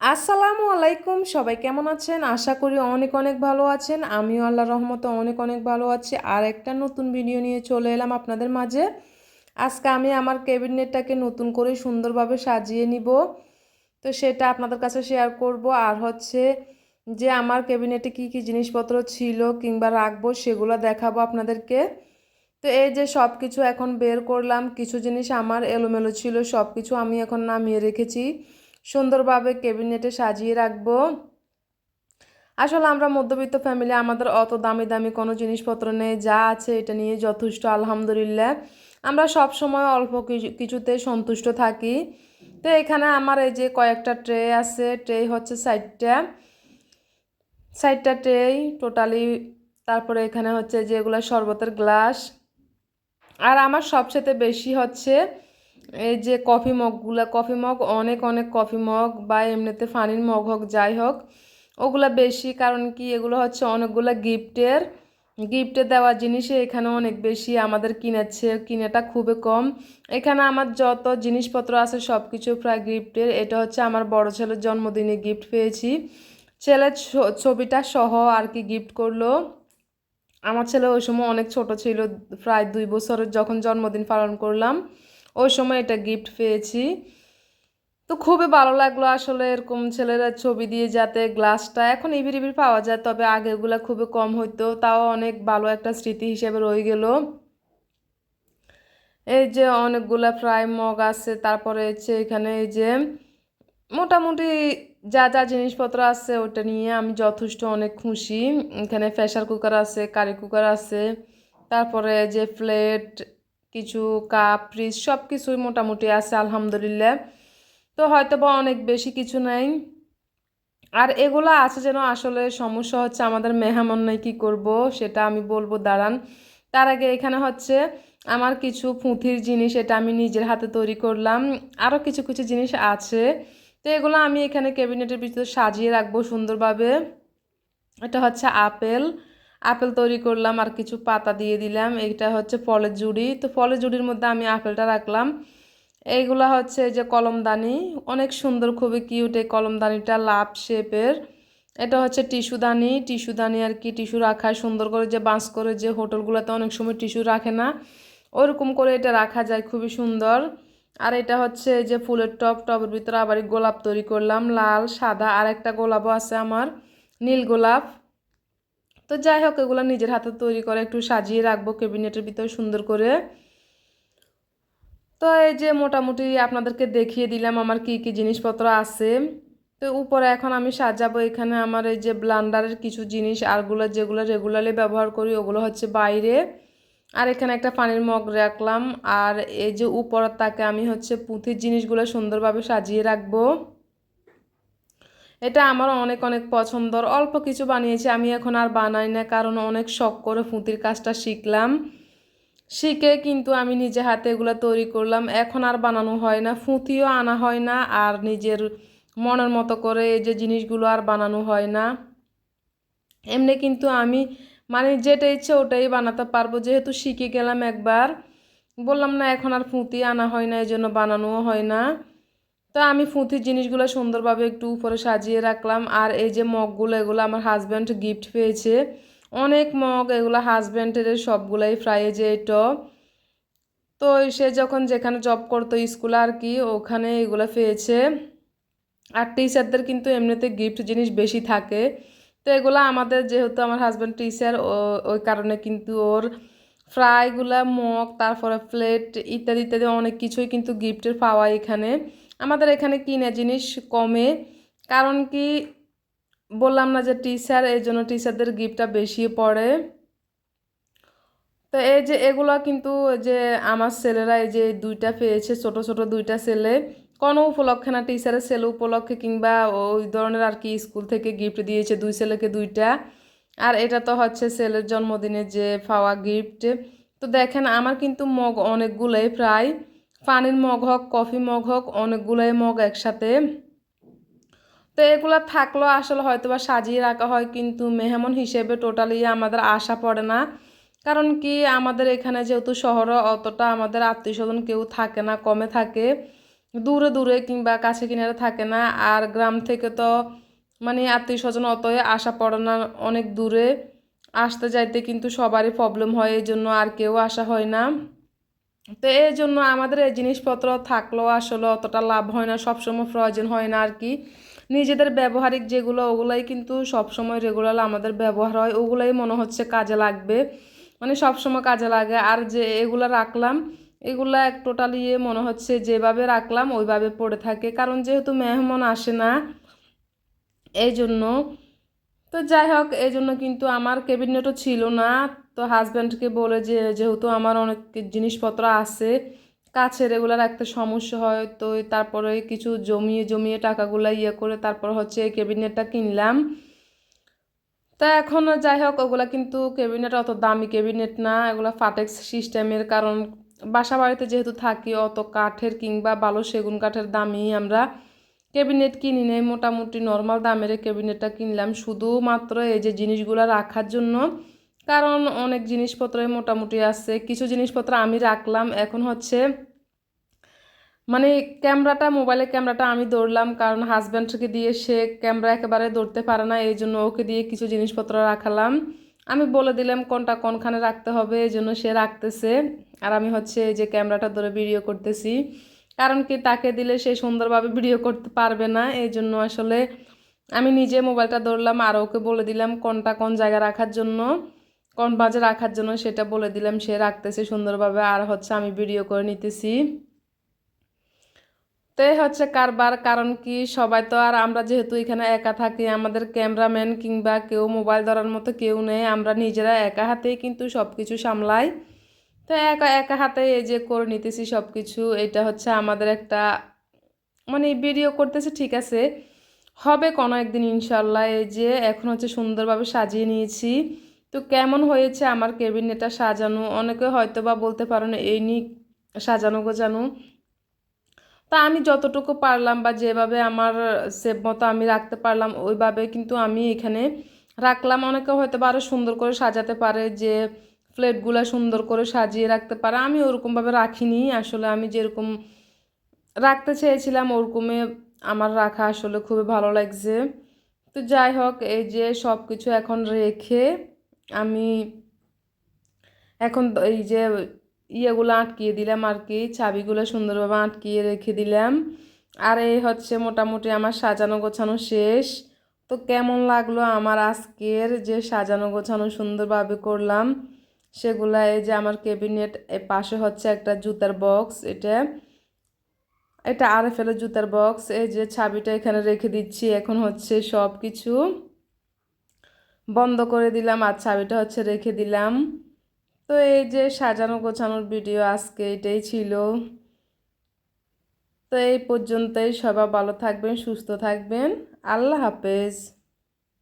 আসসালামু আলাইকুম, সবাই কেমন আছেন? আশা করি অনেক অনেক ভালো আছেন। আমিও আল্লাহ রহমতে অনেক অনেক ভালো আছি। আর একটা নতুন ভিডিও নিয়ে চলে এলাম আপনাদের মাঝে। আজকে আমি আমার ক্যাবিনেটটাকে নতুন করে সুন্দরভাবে সাজিয়ে নিব। তো সেটা আপনাদের কাছে শেয়ার করব। আর হচ্ছে যে আমার ক্যাবিনেটে কি কি জিনিসপত্র ছিল কিংবা রাখব সেগুলো দেখাবো আপনাদেরকে। তো এই যে সব কিছু এখন বের করলাম। কিছু জিনিস আমার এলোমেলো ছিল সব কিছু আমি এখন নামিয়ে রেখেছি। সুন্দরভাবে ক্যাবিনেটে সাজিয়ে রাখব। আসলে আমরা মধ্যবিত্ত ফ্যামিলি আমাদের অত দামি দামি কোনো জিনিসপত্র নেই, যা আছে এটা নিয়ে যথেষ্ট, আলহামদুলিল্লাহ। আমরা সব সময় অল্প কিছু, কিছুতে সন্তুষ্ট থাকি। তো এখানে আমার এই যে কয়েকটা ট্রে আছে, ট্রে হচ্ছে সাইডটা সাইডটা ট্রেই টোটালি তারপরে এখানে হচ্ছে যেগুলো শরবতের গ্লাস। আর আমার সবচেয়ে বেশি হচ্ছে এই যে কফি মগগুলো, কফি মগ, অনেক অনেক কফি মগ বা এমনিতে ফানির মগ হোক, যাই হোক, ওগুলো বেশি, কারণ কি এগুলো হচ্ছে অনেকগুলো গিফটের, গিফটে দেওয়া জিনিসে এখানে অনেক বেশি, আমাদের কিনেছে, কিনেটা খুবই কম। এখানে আমার যত জিনিসপত্র আছে সব কিছু প্রায় গিফটের, এটা হচ্ছে আমার বড় ছেলের জন্মদিনে গিফট পেয়েছি। ছেলের ছবিটা সহ আর কি গিফট করল। আমার ছেলে ওই সময় অনেক ছোট ছিল, প্রায় দুই বছরের যখন জন্মদিন পালন করলাম। ওই সময় এটা গিফট পেয়েছি। তো খুবই ভালো লাগল আসলে এরকম ছেলেরা ছবি দিয়ে যাতে গ্লাসটা এখন ইভির ইভির পাওয়া যায়, তবে আগেগুলো খুবই কম হইতো, তাও অনেক ভালো একটা স্মৃতি হিসেবে রয়ে গেল। এই যে অনেকগুলা ফ্রাই মগ আছে, তারপরে হচ্ছে এখানে এই যে মোটামুটি যা যা জিনিসপত্র আছে ওটা নিয়ে আমি যথেষ্ট অনেক খুশি। এখানে প্রেশার কুকার আছে কারি কুকার আছে, তারপরে যে প্লেট কিছু কাপ ফ্রিজ সব কিছুই মোটামুটি আছে, আলহামদুলিল্লাহ। তো হয়তো বা অনেক বেশি কিছু নাই। আর এগুলো আছে যেন আসলে সমস্যা হচ্ছে আমাদের মেহমান নাই কী করব, সেটা আমি বলব, দাঁড়ান। তার আগে এখানে হচ্ছে আমার কিছু পুঁথির জিনিস, এটা আমি নিজের হাতে তৈরি করলাম। আরও কিছু কিছু জিনিস আছে। তো এগুলো আমি এখানে ক্যাবিনেটের ভিতরে সাজিয়ে রাখব সুন্দরভাবে। এটা হচ্ছে আপেল। আপেল তৈরি করলাম আর কিছু পাতা দিয়ে দিলাম। এইটা হচ্ছে ফলের জুড়ি তো ফলের জুড়ির মধ্যে আমি আপেলটা রাখলাম। এইগুলা হচ্ছে যে কলমদানি। অনেক সুন্দর, খুবই কিউট এই কলমদানিটা লাভ শেপের। এটা হচ্ছে টিস্যুদানি টিস্যুদানি আর কি টিস্যু রাখায় সুন্দর করে যে বাঁশ করে যে হোটেলগুলোতে অনেক সময় টিস্যু রাখে না। ওরকম করে এটা রাখা যায়, খুবই সুন্দর। আর এটা হচ্ছে যে ফুলের টপ টবের ভিতরে আবার গোলাপ তৈরি করলাম, লাল, সাদা। আর একটা গোলাপও আছে আমার, নীল গোলাপ। তো যাই হোক, এগুলো নিজের হাতে তৈরি করে একটু সাজিয়ে রাখব ক্যাবিনেটের ভিতরে সুন্দর করে। তো এই যে মোটামুটি আপনাদেরকে দেখিয়ে দিলাম আমার কি কি জিনিসপত্র আছে। তো উপরে এখন আমি সাজাবো, এখানে আমার এই যে ব্লান্ডারের কিছু জিনিস, আরগুলো যেগুলো রেগুলারলি ব্যবহার করি, ওগুলো হচ্ছে বাইরে। আর এখানে একটা পানির মগ রাখলাম, আর এই যে উপরের তাকে আমি হচ্ছে পুঁথির জিনিসগুলো সুন্দরভাবে সাজিয়ে রাখব। এটা আমার অনেক অনেক পছন্দর। অল্প কিছু বানিয়েছি, আমি এখন আর বানাই না, কারণ অনেক শখ করে ফুঁতির কাজটা শিখলাম। শিখে কিন্তু আমি নিজে হাতে এগুলো তৈরি করলাম। এখন আর বানানো হয় না, ফুঁতিও আনা হয় না, আর নিজের মনের মতো করে এই যে জিনিসগুলো আর বানানো হয় না। এমনি কিন্তু আমি মানে যেটা ইচ্ছে ওটাই বানাতে পারব। যেহেতু শিখে গেলাম একবার, বললাম না এখন আর ফুঁতি আনা হয় না এই জন্য বানানোও হয় না। তো আমি ফুঁতির জিনিসগুলো সুন্দরভাবে একটু উপরে সাজিয়ে রাখলাম। আর এই যে মগগুলো, এগুলো আমার হাজব্যান্ড গিফট পেয়েছে। অনেক মগ, এগুলো হাজব্যান্ডের সবগুলাই ফ্রাই যে এটা। তো সে যখন যেখানে জব করতো স্কুলে আর কি, ওখানে এগুলো পেয়েছে। আর টিচারদের কিন্তু এমনিতে গিফট জিনিস বেশি থাকে। তো এগুলো আমাদের যেহেতু আমার হাজব্যান্ড টিচার ওই কারণে কিন্তু ওর ফ্রাইগুলা মগ, তারপরে প্লেট ইত্যাদি ইত্যাদি অনেক কিছুই কিন্তু গিফটের পাওয়া এখানে। আমাদের এখানে কিনে জিনিস কমে, কারণ কি বললাম না যে টিচার এই জন্য টিচারদের গিফটটা বেশি পড়ে। তো এই যে এগুলো কিন্তু যে আমার ছেলেরা এই যে দুইটা পেয়েছে, ছোট ছোট দুইটা ছেলে, কোনো উপলক্ষে না টিচারের ছেলে উপলক্ষে কিংবা ওই ধরনের আর কি স্কুল থেকে গিফট দিয়েছে দুই ছেলেকে দুইটা। আর এটা তো হচ্ছে ছেলের জন্মদিনে যে পাওয়া গিফট তো দেখেন, আমার কিন্তু মগ অনেকগুলোই প্রায়। পানির মগ হোক কফি মগ হোক অনেকগুলোই মগ একসাথে। তো এগুলো থাকলেও আসলে হয়তো বা সাজিয়ে রাখা হয়, কিন্তু মেহমান হিসেবে টোটালি আমাদের আশা পড়ে না। কারণ কি, আমাদের এখানে যেহেতু শহরে অতটা আমাদের আত্মীয় স্বজন কেউ থাকে না, কমে থাকে, দূরে দূরে কিংবা কাছে কিনারে থাকে না। আর গ্রাম থেকে তো মানে আত্মীয় স্বজন অতই আসা পড়ে না, অনেক দূরে। আসতে যাইতে কিন্তু সবারই প্রবলেম হয় এই জন্য আর কেউ আসা হয় না। তো এই জন্য আমাদের এই জিনিসপত্র থাকলেও আসলে অতটা লাভ হয় না, সবসময় প্রয়োজন হয় না আর কি। নিজেদের ব্যবহারিক যেগুলো, ওগুলাই কিন্তু সবসময় রেগুলার আমাদের ব্যবহার হয়, ওগুলাই মনে হচ্ছে কাজে লাগবে। মানে সবসময় কাজে লাগে। আর যে এগুলো রাখলাম, এগুলা এক টোটালি ইয়ে মনে হচ্ছে যেভাবে রাখলাম, ওইভাবে পড়ে থাকে। কারণ যেহেতু মেহমান আসে না, এই জন্য। তো যাই হোক, এই জন্য কিন্তু আমার ক্যাবিনেটও ছিল না। তো হাজব্যান্ডকে বলে যে, যেহেতু আমার অনেক জিনিসপত্র আছে, কাছে রেগুলার একটা সমস্যা হয়, তো তারপরে কিছু জমিয়ে জমিয়ে টাকাগুলো ইয়ে করে তারপর হচ্ছে এই ক্যাবিনেটটা কিনলাম। তা এখন যাই হোক, ওগুলা কিন্তু ক্যাবিনেট অত দামি ক্যাবিনেট না, এগুলো ফাটেক্স সিস্টেমের কারণ। বাসা বাড়িতে যেহেতু থাকি, অত কাঠের কিংবা ভালো সেগুন কাঠের দামই আমরা ক্যাবিনেট কিনি নেই। মোটামুটি নর্মাল দামের ক্যাবিনেটটা কিনলাম। শুধুমাত্র এই যে জিনিসগুলো রাখার জন্য কারণ অনেক জিনিসপত্রই মোটামুটি আছে। কিছু জিনিসপত্র আমি রাখলাম। এখন হচ্ছে মানে ক্যামেরাটা, মোবাইলের ক্যামেরাটা আমি দৌড়লাম কারণ হাজব্যান্ডকে দিয়ে সে ক্যামেরা একেবারে দৌড়তে পারে না, এই জন্য ওকে দিয়ে কিছু জিনিসপত্র রাখালাম। আমি বলে দিলাম কোনটা কোনখানে রাখতে হবে, এই জন্য সে রাখতেছে। আর আমি হচ্ছে যে ক্যামেরাটা ধরে ভিডিও করতেছি। কারণ কি তাকে দিলে সে সুন্দরভাবে ভিডিও করতে পারবে না, এই জন্য আসলে আমি নিজে মোবাইলটা ধরলাম আর ওকে বলে দিলাম কোনটা কোন জায়গায় রাখার জন্য। কোন বাজে রাখার জন্য সেটা বলে দিলাম। সে রাখতেছে সুন্দরভাবে আর হচ্ছে আমি ভিডিও করে নিতেছি। তো হচ্ছে কারবার কারণ কি? সবাই তো আর আমরা যেহেতু এখানে একা থাকি, আমাদের ক্যামেরাম্যান কিংবা কেউ মোবাইল ধরার মতো কেউ নেই, আমরা নিজেরা একা হাতেই কিন্তু সব কিছু সামলাই। তো একা একা হাতে এই যে করে নিতেছি সব কিছু এটা হচ্ছে আমাদের একটা মানে ভিডিও করতেছে, ঠিক আছে। হবে কোনো একদিন ইনশাল্লাহ, এই যে এখন হচ্ছে সুন্দরভাবে সাজিয়ে নিয়েছি। তো কেমন হয়েছে আমার কেবিনেটটা সাজানো? অনেকে হয়তো বা বলতে পারো না, এই নি সাজানো গোজানো তা আমি যতটুকু পারলাম বা যেভাবে আমার সেভ মতো আমি রাখতে পারলাম, ওইভাবে কিন্তু আমি এখানে রাখলাম। অনেকে হয়তো বা আরও সুন্দর করে সাজাতে পারে, যে প্লেটগুলো সুন্দর করে সাজিয়ে রাখতে পারে। আমি ওরকমভাবে রাখিনি, আসলে আমি যেরকম রাখতে চেয়েছিলাম ওরকমে আমার রাখা আসলে খুবই ভালো লাগছে। তো যাই হোক, এই যে সব কিছু এখন রেখে আমি এখন এই যে ইয়েগুলো আটকিয়ে দিলাম আর কি, চাবিগুলো সুন্দরভাবে আটকিয়ে রেখে দিলাম। আর এই হচ্ছে মোটামুটি আমার সাজানো গোছানো শেষ। তো কেমন লাগল আমার আজকের যে সাজানো গোছানো সুন্দরভাবে করলাম? সেগুলা এই যে আমার ক্যাবিনেট পাশে হচ্ছে একটা জুতার বক্স, এটা। এটা আর ফেলে জুতার বক্স, এই যে ছাবিটা এখানে রেখে দিচ্ছি, এখন হচ্ছে সব কিছু বন্ধ করে দিলাম আর চাবিটা হচ্ছে রেখে দিলাম। তো এই যে সাজানো গোছানোর ভিডিও আজকে এটাই ছিল। তো এই পর্যন্তই সবাই ভালো থাকবেন, সুস্থ থাকবেন। আল্লাহ হাফেজ।